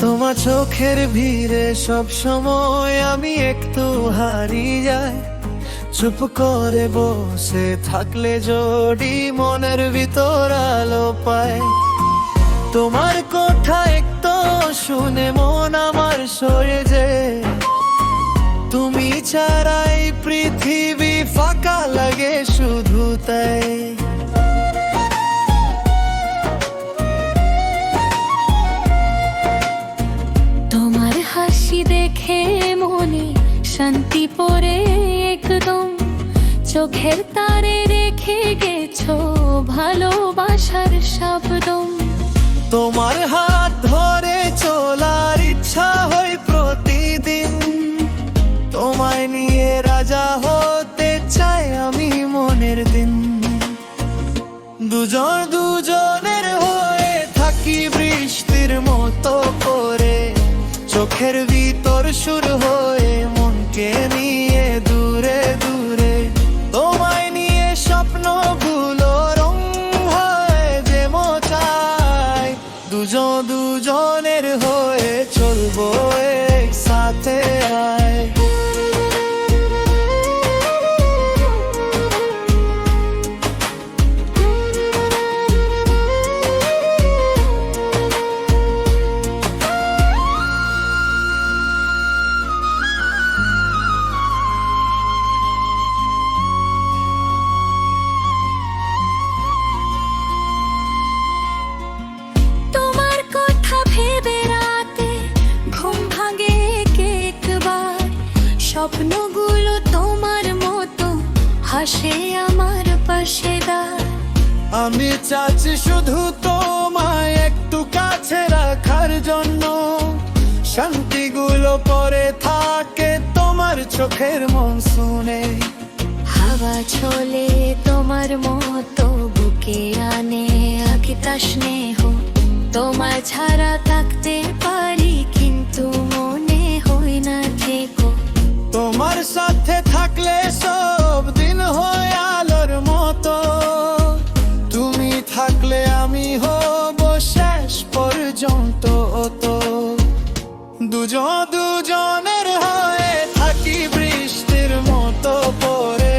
তোমার চোখের ভিড়ে সব সময় আমি একটু হারিয়ে যাই। চুপ করে বসে থাকলে জড়ি মনের ভিতর আলো পায় তোমার কথা একটু শুনে মন আমার সরে যে তুমি ছাড়াই পৃথিবী ফাঁকা লাগে শুধু তাই। মনে শান্তি পড়ে একদম চোখের তারে রেখে গেছো ভালোবাসার শব্দম। তোমার হাত ধরে চলার ইচ্ছা হয় প্রতিদিন। তোমায় নিয়ে রাজা হতে চাই আমি মনের দিন। দুজন দুজনের হয়ে থাকি বৃষ্টির মতো করে। চোখের ভিতর সুর হয়ে মনকে নিয়ে দূরে দূরে। তোমায় নিয়ে স্বপ্নগুলো রং হয় যে মোচায় দুজন, দুজনের হয়ে চলবো একসাথে আয়। স্বপ্নগুলো তোমার মতো হাসে আমার পাশে দাঁড়। আমি চাচ্ছি শুধু তোমায় একটু কাছে রাখার জন্য। শান্তিগুলো পরে থাকে তোমার চোখের মন শুনে হাওয়া চলে তোমার মতো বুকে আনে আকিতা স্নেহ। তোমার ছাড়া থাকতে তোমার সাথে থাকলে সব দিন হয় আলোর মতো। তুমি থাকলে আমি হব শেষ পর্যন্ত তো দুজন দুজনের হয়ে থাকি বৃষ্টির মতো পরে।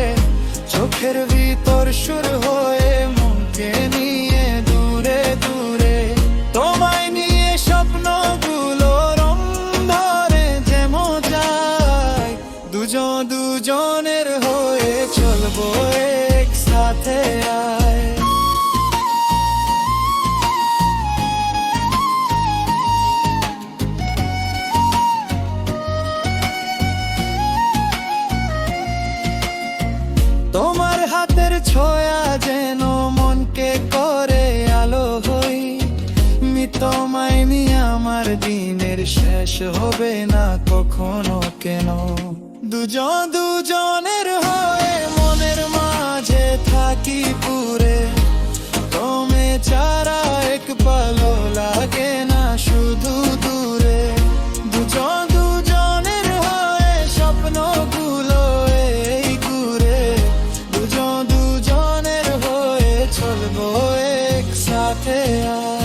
চোখের দুজন দুজনের হয়ে চলবো একসাথে আয়। তোমার হাতের ছোঁয়া যেন মনকে করে আলো হই। মিতমাই নিয়ে আমার দিনের শেষ হবে না কখনো কেন? দুজন দুজনের হয়ে মনের মাঝে থাকি পুরে। তোমে চারা এক পালো লাগে না শুধু দূরে। দুজন দুজনের হয়ে স্বপ্নগুলো এই ঘুরে। দুজন দুজনের হয়ে চলবো একসাথে আর